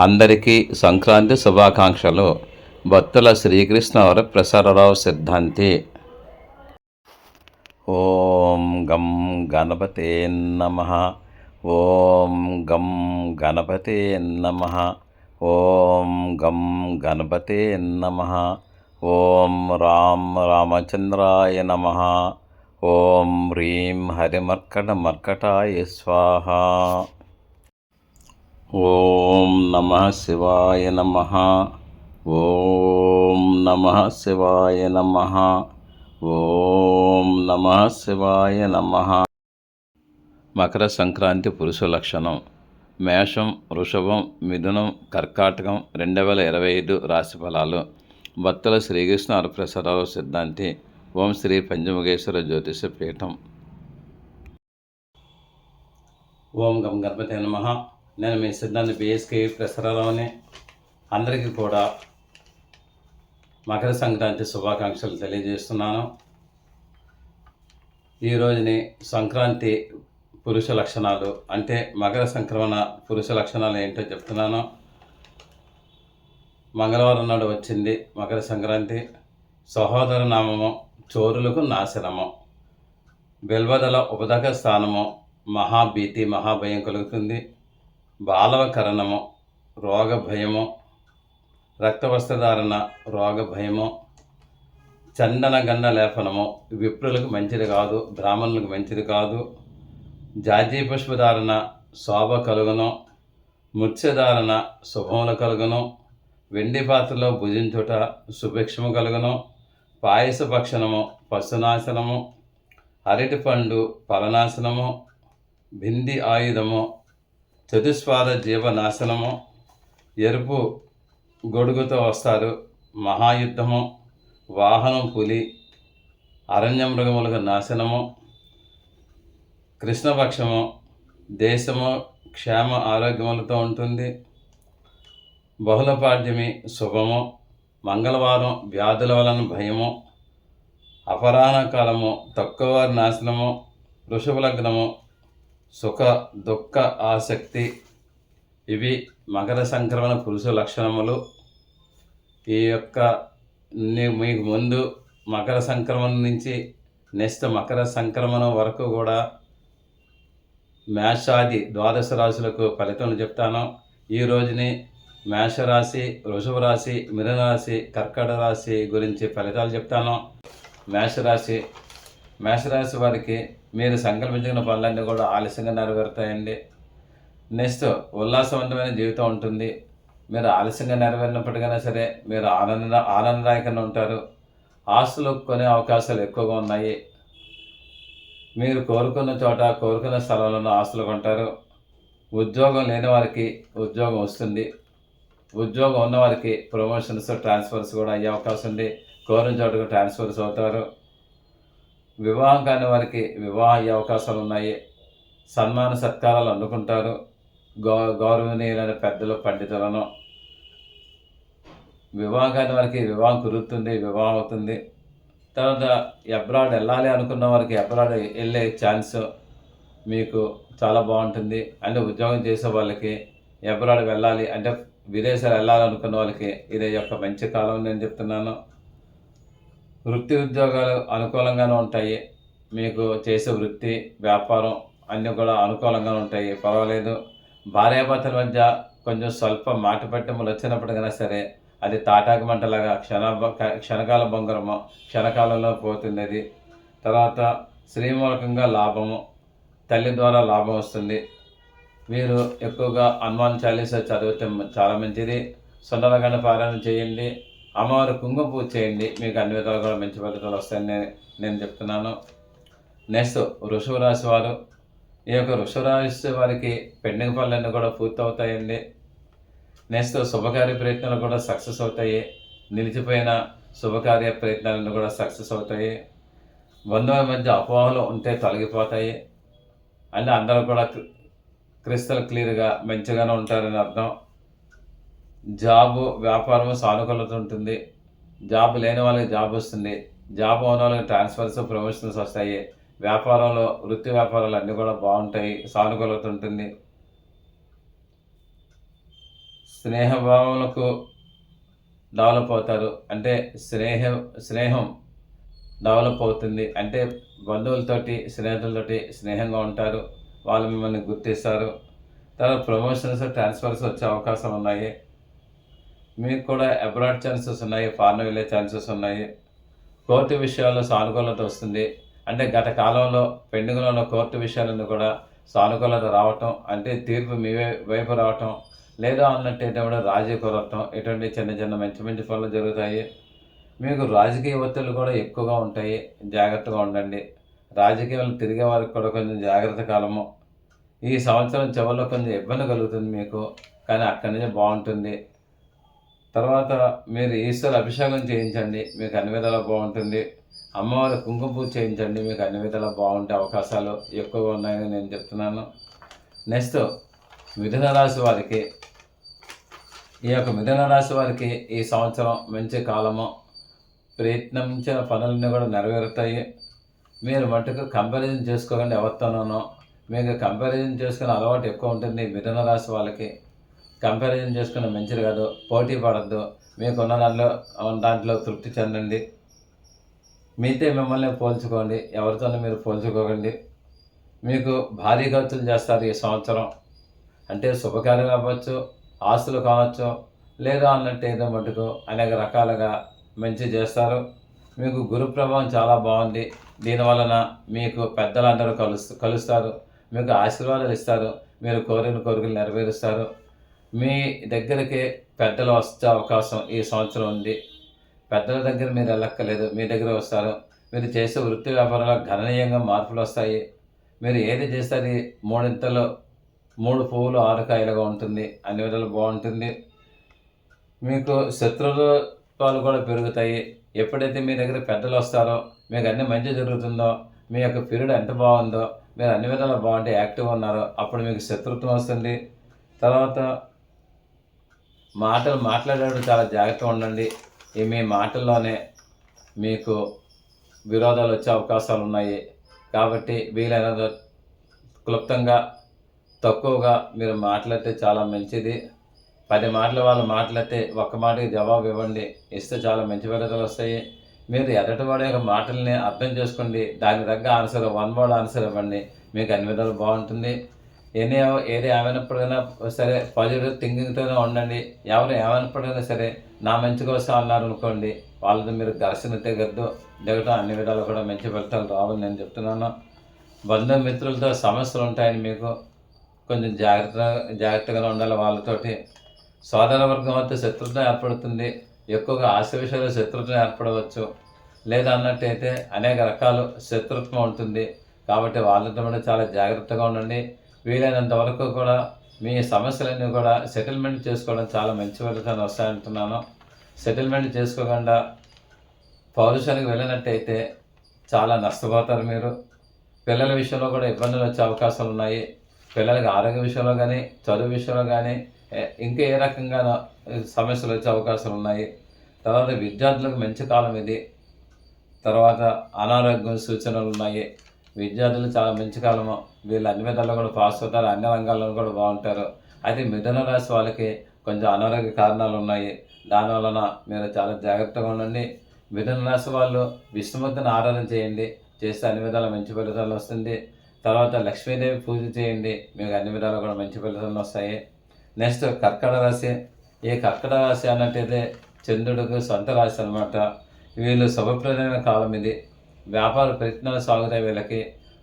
అందరికీ సంక్రాంతి శుభాకాంక్షలు. భక్తుల శ్రీకృష్ణ వరప్రసాదరావు సిద్ధాంతి. ఓం గం గణపతే నమ. ఓం గం గణపతే నమ. ఓం గం గణపతే నమ. ఓం రామ్ రామచంద్రాయ నమ. ఓం హ్రీం హరిమర్కట మర్కటాయ స్వాహ. ఓం నమ శివాయ నమ. ఓం నమ శివాయ నమ. ఓం నమ శివాయ నమ. మకర సంక్రాంతి పురుష లక్షణం. మేషం వృషభం మిథునం కర్కాటకం రెండు వేల ఇరవై ఐదు రాశి ఫలాలు. భక్తుల శ్రీకృష్ణ హరప్రసాదరావు సిద్ధాంతి. ఓం శ్రీ పంచముఖేశ్వర జ్యోతిష పీఠం. ఓం గం గణపతి నమ. నేను మీ సిద్ధాంతి బిఎస్కే ప్రసరాలోనే అందరికీ కూడా మకర సంక్రాంతి శుభాకాంక్షలు తెలియజేస్తున్నాను. ఈ రోజుని సంక్రాంతి పురుష లక్షణాలు అంటే మకర సంక్రమణ పురుష లక్షణాలు ఏంటో చెప్తున్నాను. మంగళవారం నాడు వచ్చింది మకర సంక్రాంతి. సహోదర నామము చోరులకు నాశనము. బెల్వదల ఉపదక స్థానము మహాభీతి మహాభయం కలుగుతుంది. బాలవకరణము రోగ భయము రక్తవస్త్రధారణ రోగ భయము చందన గన్న లేపనము విప్రులకు మంచిది కాదు బ్రాహ్మణులకు మంచిది కాదు జాతీయ పుష్పధారణ శోభ కలుగును మృత్యధారణ శుభములు కలుగును వెండి పాత్రలో భుజించుట సుభిక్షము కలుగును పాయస భక్షణము పశునాశనము అరటిపండు ఫలనాశనము బింది ఆయుధము చతుస్పాద జీవనాశనము ఎరుపు గొడుగుతో వస్తారు మహాయుద్ధము వాహనం పులి అరణ్య మృగములకు నాశనము కృష్ణపక్షము దేశము క్షేమ ఆరోగ్యములతో ఉంటుంది బహుళపాడ్యమి శుభము మంగళవారం వ్యాధుల వలన భయము అపరాహ్న కాలము తక్కువ వారి నాశనము వృషభ లగ్నము సుఖ దుఃఖ ఆసక్తి ఇవి మకర సంక్రమణ పురుష లక్షణములు. ఈ యొక్క మీకు ముందు మకర సంక్రమణ నుంచి నెక్స్ట్ మకర సంక్రమణ వరకు కూడా మేషాది ద్వాదశ రాశులకు ఫలితం చెప్తాను. ఈ రోజుని మేషరాశి వృషభ రాశి మిథున రాశి కర్కట రాశి గురించి ఫలితాలు చెప్తాను. మేషరాశి మేషరాశి వారికి మీరు సంకల్పించిన పనులన్నీ కూడా ఆలస్యంగా నెరవేరుతాయండి. నెక్స్ట్ ఉల్లాసవంతమైన జీవితం ఉంటుంది. మీరు ఆలస్యంగా నెరవేరినప్పటికైనా సరే మీరు ఆనంద ఆనందదాయకంగా ఉంటారు. ఆస్తులు కొనే అవకాశాలు ఎక్కువగా ఉన్నాయి. మీరు కోరుకున్న చోట కోరుకున్న స్థలంలో ఆస్తులు కొంటారు. ఉద్యోగం లేని వారికి ఉద్యోగం వస్తుంది. ఉద్యోగం ఉన్నవారికి ప్రమోషన్స్ ట్రాన్స్ఫర్స్ కూడా అయ్యే అవకాశం ఉంది. కోరిన చోటకు ట్రాన్స్ఫర్స్ అవుతారు. వివాహం కాని వారికి వివాహం అయ్యే అవకాశాలు ఉన్నాయి. సన్మాన సత్కారాలు అందుకుంటారు. గౌ గౌరవనీయులైన పెద్దలు పండితులను. వివాహం కాని వారికి వివాహం కుదురుతుంది వివాహం అవుతుంది. తర్వాత అబ్రాడ్ వెళ్ళాలి అనుకున్న వారికి అబ్రాడ్ వెళ్ళే ఛాన్స్ మీకు చాలా బాగుంటుంది. అంటే ఉద్యోగం చేసే వాళ్ళకి అబ్రాడ్ వెళ్ళాలి అంటే విదేశాలు వెళ్ళాలనుకున్న వాళ్ళకి ఇదే యొక్క మంచి కాలం నేను చెప్తున్నాను. వృత్తి ఉద్యోగాలు అనుకూలంగానే ఉంటాయి. మీకు చేసే వృత్తి వ్యాపారం అన్నీ కూడా అనుకూలంగా ఉంటాయి. పర్వాలేదు. భార్యాభర్తల మధ్య కొంచెం స్వల్ప మాట పట్టములు వచ్చినప్పటికైనా సరే అది తాటాకు మంటలాగా క్షణ క్షణకాల బొంగరము క్షణకాలంలో పోతుంది అది. తర్వాత శ్రీమూలకంగా లాభము తల్లి ద్వారా లాభం వస్తుంది. మీరు ఎక్కువగా హనుమాన్ చాలీసా చదివితే చాలా మంచిది. సుందరగండ పారాయణ చేయండి. అమ్మవారి కుంకుమ పూజ చేయండి. మీకు అన్ని విధాలు కూడా మంచి ఫలితాలు వస్తాయని నేను చెప్తున్నాను. నెక్స్ట్ వృషభ రాశి వారు. ఈ యొక్క వృషభ రాశి వారికి పెండింగ్ పనులన్నీ కూడా పూర్తవుతాయండి. నెక్స్ట్ శుభకార్య ప్రయత్నాలు కూడా సక్సెస్ అవుతాయి. నిలిచిపోయిన శుభకార్య ప్రయత్నాలన్నీ కూడా సక్సెస్ అవుతాయి. బంధువుల మధ్య అపోహలు ఉంటే తొలగిపోతాయి. అంటే అందరూ కూడా క్రిస్టల్ క్లియర్గా మంచిగానే ఉంటారని అర్థం. జాబ్ వ్యాపారము సానుకూలత ఉంటుంది. జాబ్ లేని వాళ్ళకి జాబ్ వస్తుంది. జాబ్ ఉన్న వాళ్ళకి ట్రాన్స్ఫర్స్ ప్రమోషన్స్ వస్తాయి. వ్యాపారంలో వృత్తి వ్యాపారాలు అన్నీ కూడా బాగుంటాయి. సానుకూలత ఉంటుంది. స్నేహభావములకు డెవలప్ అవుతారు. అంటే స్నేహ స్నేహం డెవలప్ అవుతుంది. అంటే బంధువులతోటి స్నేహితులతోటి స్నేహంగా ఉంటారు. వాళ్ళు మిమ్మల్ని గుర్తిస్తారు. తర్వాత ప్రమోషన్స్ ట్రాన్స్ఫర్స్ వచ్చే అవకాశం ఉన్నాయి. మీకు కూడా అబ్రాడ్ ఛాన్సెస్ ఉన్నాయి ఫారెన్ వెళ్ళే ఛాన్సెస్ ఉన్నాయి. కోర్టు విషయాల్లో సానుకూలత వస్తుంది. అంటే గత కాలంలో పెండింగ్లో ఉన్న కోర్టు విషయాలను కూడా సానుకూలత రావటం అంటే తీర్పు మీ వైపు రావటం లేదా అన్నట్టు కూడా రాజీ కురవటం ఇటువంటి చిన్న చిన్న మంచి మంచి పనులు జరుగుతాయి. మీకు రాజకీయ ఒత్తిళ్ళు కూడా ఎక్కువగా ఉంటాయి. జాగ్రత్తగా ఉండండి. రాజకీయాలు తిరిగే వారికి కూడా కొంచెం జాగ్రత్త కాలము. ఈ సంవత్సరం చివరిలో కొంచెం ఇబ్బంది కలుగుతుంది మీకు. కానీ అక్కడి నుంచి బాగుంటుంది. తర్వాత మీరు ఈశ్వర అభిషేకం చేయించండి మీకు అన్ని విధాలా బాగుంటుంది. అమ్మవారి కుంకుమ పూజ చేయించండి మీకు అన్ని విధాలా బాగుంటే అవకాశాలు ఎక్కువగా ఉన్నాయని నేను చెప్తున్నాను. నెక్స్ట్ మిథున రాశి వారికి ఈ యొక్క మిథున రాశి వారికి ఈ సంవత్సరం మంచి కాలము. ప్రయత్నించిన పనులన్నీ కూడా నెరవేరుతాయి. మీరు మటుకు కంపారిజన్ చేసుకోకండి ఎవరితోనూ మీకు కంపారిజన్ చేసుకునే అలవాటు ఎక్కువ ఉంటుంది మిథున రాశి వాళ్ళకి. కంపారిజన్ చేసుకునే మంచిది కాదు పోటీ పడద్దు. మీకున్న దాంట్లో దాంట్లో తృప్తి చెందండి. మీతో మిమ్మల్ని పోల్చుకోండి. ఎవరితోనూ మీరు పోల్చుకోకండి. మీకు భారీ ఖర్చులు చేస్తారు ఈ సంవత్సరం. అంటే శుభకార్యం అవ్వచ్చు ఆస్తులు కావచ్చు లేదా అన్నట్టు ఏదో మటుకు అనేక రకాలుగా మంచి చేస్తారు. మీకు గురు ప్రభావం చాలా బాగుంది. దీనివలన మీకు పెద్దలందరూ కలుస్తూ కలుస్తారు. మీకు ఆశీర్వాదాలు ఇస్తారు. మీరు కోరిన కోరికలు నెరవేరుస్తారు. మీ దగ్గరికి పెద్దలు వచ్చే అవకాశం ఈ సంవత్సరం ఉంది. పెద్దల దగ్గర మీరు వెళ్ళక్కర్లేదు. మీ దగ్గర వస్తారు. మీరు చేసే వృత్తి వ్యాపారంలో గణనీయంగా మార్పులు వస్తాయి. మీరు ఏది చేస్తే అది మూడింతలు మూడు పువ్వులు ఆరు కాయలుగా ఉంటుంది. అన్ని విధాలు బాగుంటుంది. మీకు శత్రుత్వాలు కూడా పెరుగుతాయి. ఎప్పుడైతే మీ దగ్గర పెద్దలు వస్తారో మీకు అన్ని మంచి జరుగుతుందో మీ యొక్క పీరియడ్ ఎంత బాగుందో మీరు అన్ని విధాలు బాగుంటే యాక్టివ్ ఉన్నారో అప్పుడు మీకు శత్రుత్వం వస్తుంది. తర్వాత మాటలు మాట్లాడేటప్పుడు చాలా జాగ్రత్తగా ఉండండి. ఈ మీ మాటల్లోనే మీకు విరోధాలు వచ్చే అవకాశాలు ఉన్నాయి. కాబట్టి వీలైనంత క్లుప్తంగా తక్కువగా మీరు మాట్లాడితే చాలా మంచిది. పది మాటలు వాళ్ళు మాట్లాడితే ఒక్క మాటకి జవాబు ఇవ్వండి. ఇస్తే చాలా మంచి ఫలితాలు వస్తాయి. మీరు ఎదటి వాడి యొక్క మాటల్ని అర్థం చేసుకోండి. దాని తగ్గ ఆన్సర్ వన్ వర్డ్ ఆన్సర్ ఇవ్వండి. మీకు అన్ని విధాలు బాగుంటుంది. ఎన్ని ఏది ఏమైనప్పటికైనా సరే పాజిటివ్ థింకింగ్తోనే ఉండండి. ఎవరు ఏమైనప్పటికైనా సరే నా మంచి కోసం అన్నారు అనుకోండి వాళ్ళతో మీరు ఘర్షణ తెగద్దు దిగటం అన్ని విధాలు కూడా మంచి ఫలితాలు రావాలని నేను చెప్తున్నాను. బంధుమిత్రులతో సమస్యలు ఉంటాయని మీకు కొంచెం జాగ్రత్త జాగ్రత్తగా ఉండాలి వాళ్ళతోటి. సోదర వర్గం వద్ద శత్రుత్వం ఏర్పడుతుంది. ఎక్కువగా ఆశ విషయాలు శత్రుత్వం ఏర్పడవచ్చు. లేదా అన్నట్టయితే అనేక రకాలు శత్రుత్వం ఉంటుంది. కాబట్టి వాళ్ళతో కూడా చాలా జాగ్రత్తగా ఉండండి. వీలైనంత వరకు కూడా మీ సమస్యలన్నీ కూడా సెటిల్మెంట్ చేసుకోవడం చాలా మంచి ఫలితాలు వస్తాయంటున్నాను. సెటిల్మెంట్ చేసుకోకుండా పౌరుషానికి వెళ్ళినట్టయితే చాలా నష్టపోతారు మీరు. పిల్లల విషయంలో కూడా ఇబ్బందులు వచ్చే అవకాశాలు ఉన్నాయి. పిల్లలకి ఆరోగ్య విషయంలో కానీ చదువు విషయంలో కానీ ఇంకా ఏ రకంగా సమస్యలు వచ్చే అవకాశాలు ఉన్నాయి. తర్వాత విద్యార్థులకు మంచి కాలం ఇది. తర్వాత అనారోగ్యం సూచనలు ఉన్నాయి. విద్యార్థులు చాలా మంచి కాలము. వీళ్ళు అన్ని విధాల్లో కూడా పాస్ అవుతారు అన్ని రంగాల్లో కూడా బాగుంటారు. అయితే మిథున రాశి వాళ్ళకి కొంచెం అనారోగ్య కారణాలు ఉన్నాయి. దానివలన మీరు చాలా జాగ్రత్తగా ఉండండి. మిథున రాశి వాళ్ళు విష్ణుమూర్తిని ఆరాధన చేయండి. చేస్తే అన్ని విధాల మంచి ఫలితాలు వస్తుంది. తర్వాత లక్ష్మీదేవి పూజ చేయండి. మీకు అన్ని విధాలు కూడా మంచి ఫలితాలు వస్తాయి. నెక్స్ట్ కర్కట రాశి. ఈ కర్కట రాశి అన్నట్టయితే చంద్రుడికి సొంత రాశి అనమాట వీళ్ళు శుభప్రదమైన కాలం ఇది. వ్యాపార ప్రయత్నాలు సాగుతాయి వీళ్ళకి.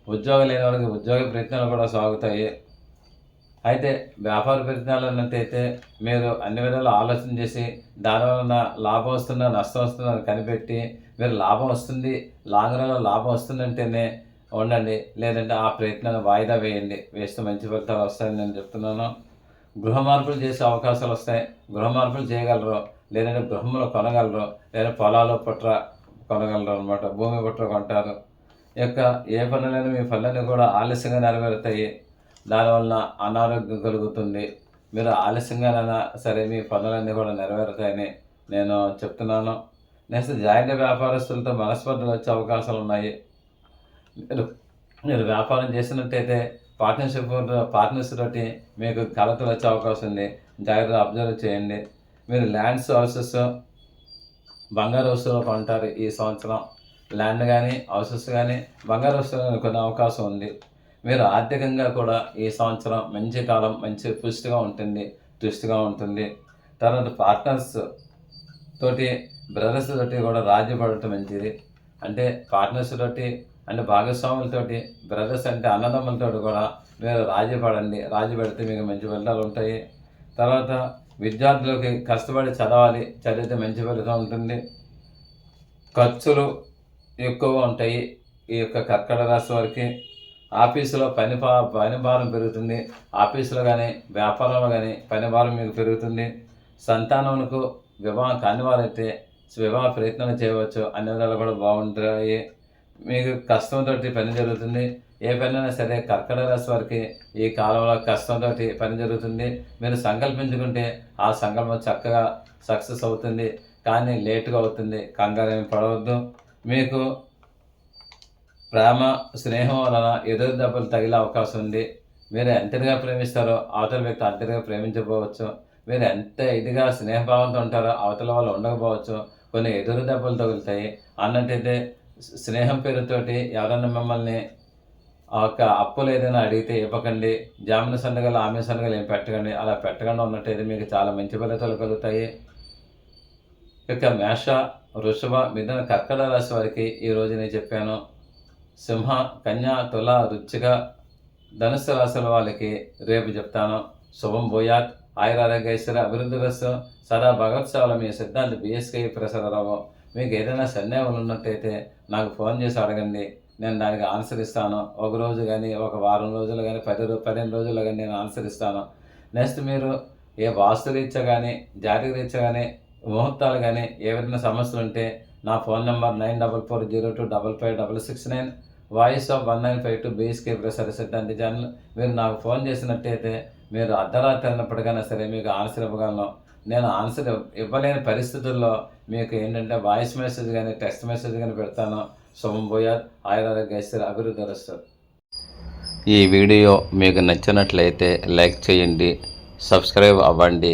ఉద్యోగం లేని వాళ్ళకి ఉద్యోగ ప్రయత్నాలు కూడా సాగుతాయి. అయితే వ్యాపార ప్రయత్నాలు అన్నట్టయితే మీరు అన్ని విధాలు ఆలోచన చేసి దానివలన లాభం వస్తుందా నష్టం వస్తుందా కనిపెట్టి మీరు లాభం వస్తుంది లాంగ్ రన్లో లాభం వస్తుందంటేనే ఉండండి. లేదంటే ఆ ప్రయత్నాన్ని వాయిదా వేయండి. వేస్తే మంచి ఫలితాలు వస్తాయని నేను చెప్తున్నాను. గృహ మార్పులు చేసే అవకాశాలు వస్తాయి. గృహ మార్పులు చేయగలరు. లేదంటే గృహంలో కొనగలరు. లేదా పొలాలు పుట్ర కొనగలరు అనమాట భూమి పుట్ర కొంటారు. యొక్క ఏ పనులైనా మీ పనులన్నీ కూడా ఆలస్యంగా నెరవేరుతాయి. దానివల్ల అనారోగ్యం కలుగుతుంది. మీరు ఆలస్యంగానైనా సరే మీ పనులన్నీ కూడా నెరవేరుతాయని నేను చెప్తున్నాను. నెక్స్ట్ జాయింట్ వ్యాపారస్తులతో మనస్పర్ధలు వచ్చే అవకాశాలు ఉన్నాయి. మీరు మీరు వ్యాపారం చేసినట్టయితే పార్ట్నర్షిప్ పార్ట్నర్స్ తోటి మీకు కలతలు వచ్చే అవకాశం ఉంది. జాగ్రత్తగా అబ్జర్వ్ చేయండి. మీరు ల్యాండ్స్ హౌసెస్ బంగారు వస్తువులు కొంటారు ఈ సంవత్సరం ల్యాండ్ కానీ హౌసెస్ కానీ బంగారు వస్తువులు కొనే అవకాశం ఉంది. మీరు ఆర్థికంగా కూడా ఈ సంవత్సరం మంచి కాలం మంచి పుష్టిగా ఉంటుంది తుష్టిగా ఉంటుంది. తర్వాత పార్ట్నర్స్ తోటి బ్రదర్స్ తోటి కూడా రాజీ పడటం మంచిది. అంటే పార్ట్నర్స్ తోటి అంటే భాగస్వాములతోటి బ్రదర్స్ అంటే అన్నదమ్ములతో కూడా మీరు రాజీ పడండి. రాజీ పడితే మీకు మంచి ఫలితాలు ఉంటాయి. తర్వాత విద్యార్థులకి కష్టపడి చదవాలి చదివితే మంచి ఫలితం ఉంటుంది. ఖర్చులు ఎక్కువగా ఉంటాయి. ఈ యొక్క కర్కట రాశి వారికి ఆఫీసులో పని పని భారం పెరుగుతుంది. ఆఫీసులో కానీ వ్యాపారంలో కానీ పని భారం మీకు పెరుగుతుంది. సంతానమునకు వివాహం కాని వారైతే వివాహ ప్రయత్నం చేయవచ్చు. అన్ని విధాలు కూడా బాగుంటాయి. మీకు కష్టంతో పని జరుగుతుంది. ఏ పనైనా సరే కర్కట రాశి వారికి ఈ కాలంలో కష్టంతో పని జరుగుతుంది. మీరు సంకల్పించుకుంటే ఆ సంకల్పం చక్కగా సక్సెస్ అవుతుంది. కానీ లేటుగా అవుతుంది. కంగారు ఏమి పడవద్దు. మీకు ప్రేమ స్నేహం వలన ఎదురు దెబ్బలు తగిలే అవకాశం ఉంది. మీరు ఎంతగా ప్రేమిస్తారో అవతల వ్యక్తి అంతగా ప్రేమించకపోవచ్చు. మీరు ఎంత ఇదిగా స్నేహభావంతో ఉంటారో అవతల వాళ్ళు ఉండకపోవచ్చు. కొన్ని ఎదురు దెబ్బలు తగులుతాయి. అన్నట్టయితే స్నేహం పేరుతోటి ఎవరైనా మిమ్మల్ని ఆ యొక్క అప్పులు ఏదైనా అడిగితే ఇవ్వకండి. జామిన సండగలు ఆమె సండగలు ఏం పెట్టకండి. అలా పెట్టకుండా ఉన్నట్టయితే మీకు చాలా మంచి ఫలితాలు కలుగుతాయి. ఇక మేష వృషభ మిథున కర్కట రాశి వారికి ఈ రోజు నేను చెప్పాను. సింహ కన్య తుల రుచిక ధనుసు రాశుల వాళ్ళకి రేపు చెప్తాను. శుభం భూయాత్ ఆయురారోగ్యేశ్వర అభివృద్ధి రసం సదా భగవత్సవాల మీ సిద్ధాంత బిఎస్కే ప్రసాదరావు. మీకు ఏదైనా సందేహం ఉన్నట్టయితే నాకు ఫోన్ చేసి అడగండి. నేను దానికి ఆన్సర్ ఇస్తాను. ఒక రోజు కానీ ఒక వారం రోజులు కానీ పది రో పదిహేను రోజులు కానీ నేను ఆన్సర్ ఇస్తాను. నెక్స్ట్ మీరు ఏ వాస్తు రీత్యా కానీ జాతక రీత్యా కానీ ముహూర్తాలు కానీ ఏవైనా సమస్యలు ఉంటే నా phone number nine double four zero two double five double six nine voice of one nine five two BSK ప్రసార అంటే ఛానల్. మీరు నాకు ఫోన్ చేసినట్టయితే మీరు అర్ధరాత్రి అయినప్పటికైనా సరే మీకు ఆన్సర్ ఇవ్వగలను. నేను ఆన్సర్ ఇవ్వలేని పరిస్థితుల్లో మీకు ఏంటంటే వాయిస్ మెసేజ్ కానీ టెక్స్ట్ మెసేజ్ కానీ పెడతాను. శుభం భూయాత్ ఆయురారోగ్యేశ్వర అభివృద్ధి రస్తారు ఈ వీడియో మీకు నచ్చినట్లయితే లైక్ చేయండి సబ్స్క్రైబ్ అవ్వండి.